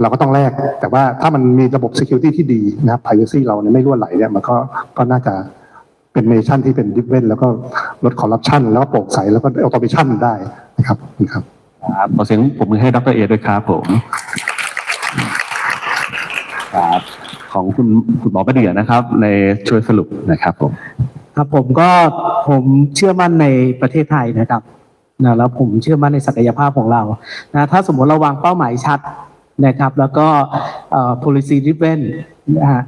เราก็ต้องแลกแต่ว่าถ้ามันมีระบบ security ที่ดีนะครับ privacy เราเนี่ยไม่รั่วไหลเนี่ยมันก็ก็น่าจะเป็นเนชั่นที่เป็นดิฟเวนแล้วก็ลดคอร์รัปชันแล้วก็โปร่งใสแล้วก็ออโตเมชันได้นะครับขอบคุณครับครับขอเสียงปรบมือให้ดรเอด้วยครับผมครับของคุณคุณหมอประเดียนะครับ ในช่วยสรุปนะครับผมครับผมก็ผมเชื่อมั่นในประเทศไทยนะครับนะแล้วผมเชื่อมั่นในศักยภาพของเรานะถ้าสมมติเราวางเป้าหมายชัด นะครับ แล้วก็ policy driven นะฮะ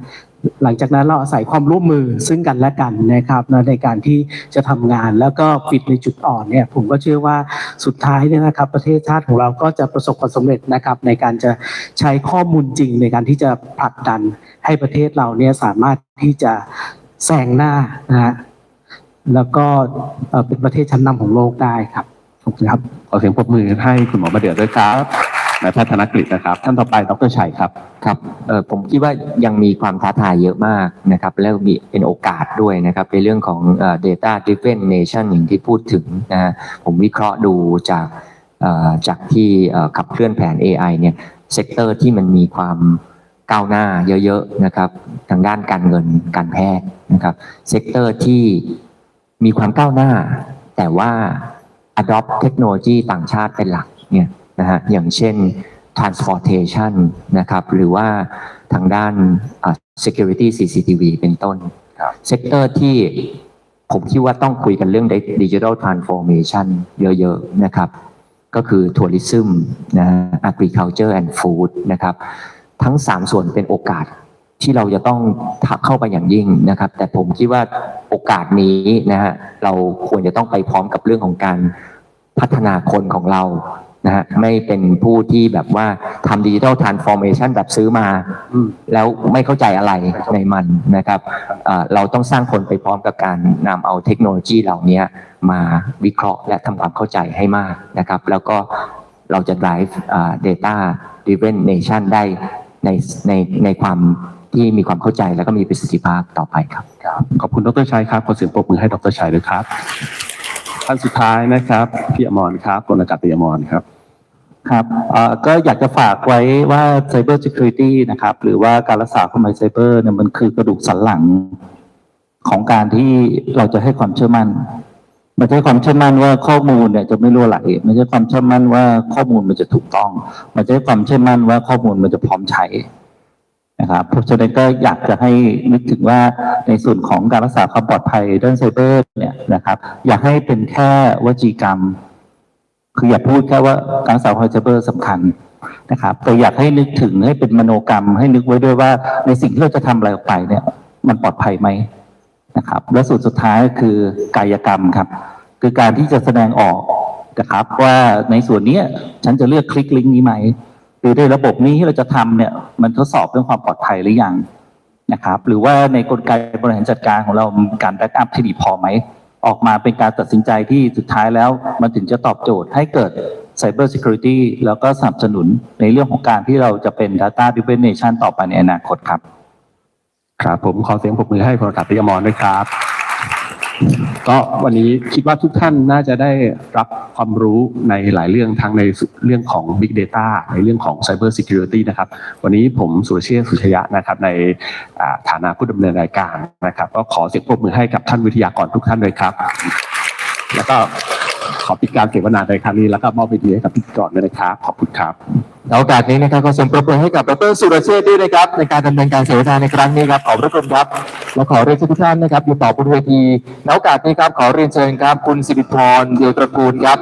หลังจากนั้นเราอาศัยความร่วมมือซึ่งกันและกันนะครับนะในการที่จะทำงานแล้วก็ปิดในจุดอ่อนเนี่ยผมก็เชื่อว่าสุดท้ายเนี่ยนะครับ ประเทศชาติของเราก็จะประสบความสำเร็จนะครับ ในการจะใช้ข้อมูลจริงในการที่จะผลักดันให้ประเทศเราเนี่ยสามารถที่จะแซงหน้านะฮะแล้วก็เป็นประเทศชั้นนำของโลกได้ครับขอบคุณครับขอเสียงปรบมือให้คุณหมอประเดียด้วยครับ นายแพทย์ธนกฤษนะครับ ท่านต่อไปดรชัยครับ ครับเออผมคิดว่ายังมีความท้าทายเยอะมากนะครับ แล้วมีเป็นโอกาสด้วยนะครับ ในเรื่องของเอ่อ data driven nation อย่างที่พูดถึงนะฮะผมวิเคราะห์ดูจากเอ่อจากที่เอ่อขับเคลื่อนแผน AI เนี่ยเซกเตอร์ที่มันมีความก้าวหน้าเยอะๆนะครับ ทางด้านการเงินการแพทย์นะครับเซกเตอร์ที่มีความก้าวหน้า แต่ว่า adopt เทคโนโลยีต่างชาติเป็นหลักเนี่ย นะฮะอย่างเช่น transportation นะครับหรือว่าทางด้านอ่า security CCTV เป็นต้นครับเซกเตอร์ที่ผมคิดว่าต้องคุยกันเรื่อง digital transformation เยอะๆนะครับ ก็คือ tourism นะฮะ agriculture and food นะครับ ทั้ง 3 ส่วนเป็นโอกาสที่เราจะต้องทักเข้าไปอย่างยิ่งนะครับ แต่ผมคิดว่าโอกาสนี้นะฮะเราควรจะต้องไปพร้อมกับเรื่องของการพัฒนาคนของเรา นะฮะไม่เป็นผู้ที่แบบว่าทำดิจิทัลทรานส์ฟอร์เมชันแบบซื้อมาอืมแล้วไม่เข้าใจอะไรในมันนะครับเอ่อเราต้องสร้างคนไปพร้อมกับการนำเอาเทคโนโลยีเหล่านี้มาวิเคราะห์และทำความเข้าใจให้มากนะครับ แล้วก็เราจะ drive อ่า data driven nation ได้ในในในความที่มีความเข้าใจแล้วก็มีประสิทธิภาพต่อไปครับ ขอบคุณดรชัยครับ ขอเสียงปรบมือให้ดรชัยด้วยครับท่านสุดท้ายนะครับพี่อมรครับพลอากาศตรีอมรครับ ครับก็อยากจะฝากไว้ว่า Cyber Security นะครับ หรือว่าการรักษาความปลอดภัยไซเบอร์เนี่ยมันคือกระดูกสันหลังของการที่เราจะให้ความเชื่อมั่นไม่ใช่ความเชื่อมั่นว่าข้อมูลเนี่ยจะไม่รั่วไหลไม่ใช่ความเชื่อมั่นว่าข้อมูลมันจะถูกต้องไม่ใช่ความเชื่อมั่นว่าข้อมูลมันจะพร้อมใช้นะครับเพราะฉะนั้นก็อยากจะให้นึกถึงว่าในส่วนของการรักษาความปลอดภัยด้านไซเบอร์เนี่ยนะครับ อยากให้เป็นแค่วจีกรรม คืออย่าพูดแค่ว่าการสาวไฮเซเบอร์สำคัญนะครับ แต่อยากให้นึกถึงให้เป็นมโนกรรม ให้นึกไว้ด้วยว่าในสิ่งที่เราจะทำอะไรออกไปเนี่ย มันปลอดภัยไหมนะครับ และสุดสุดท้ายก็คือกายกรรมครับ คือการที่จะแสดงออกนะครับว่าในส่วนเนี้ยฉันจะเลือกคลิกลิงก์นี้ไหมหรือในระบบนี้ที่เราจะทำเนี่ย มันทดสอบเรื่องความปลอดภัยหรือยังนะครับ หรือว่าในกลไกบริหารจัดการของเราการแบ็กอัพที่ดีพอไหม ออกมาเป็นการตัดสินใจที่สุดท้ายแล้ว มันถึงจะตอบโจทย์ให้เกิด Cyber Security แล้วก็สนับสนุนในเรื่องของการที่เราจะเป็น Data Driven Nation ต่อไปในอนาคตครับ ครับผมขอเสียงปรบมือให้พลอากาศตรีอมรด้วยครับ ก็วันนี้คิดว่าทุกท่านน่าจะได้รับความรู้ในหลายเรื่องทั้งในเรื่องของ Big Data ในเรื่องของ Cyber Security นะครับ วันนี้ผมสุรเชษฐ์สุชยะนะครับ ในฐานะผู้ดำเนินรายการนะครับ ก็ขอเสียงปรบมือให้กับท่านวิทยากรทุกท่านเลยครับ แล้วก็ ขอปิดการเสวนาในครั้งนี้แล้วก็มอบวิดีให้กับพิธีกรด้วยนะครับขอบคุณครับโอกาสนี้นะครับขอเสียงปรบมือให้กับดรสุรเชษฐ์ด้วยนะครับในการดำเนินการเสวนาในครั้งนี้ครับขอบพระคุณครับ และขอเรียนเชิญทุกท่านนะครับอยู่ต่อบนเวทีในโอกาสนี้ครับขอเรียนเชิญครับคุณสิริพรเดียวตระกูลครับ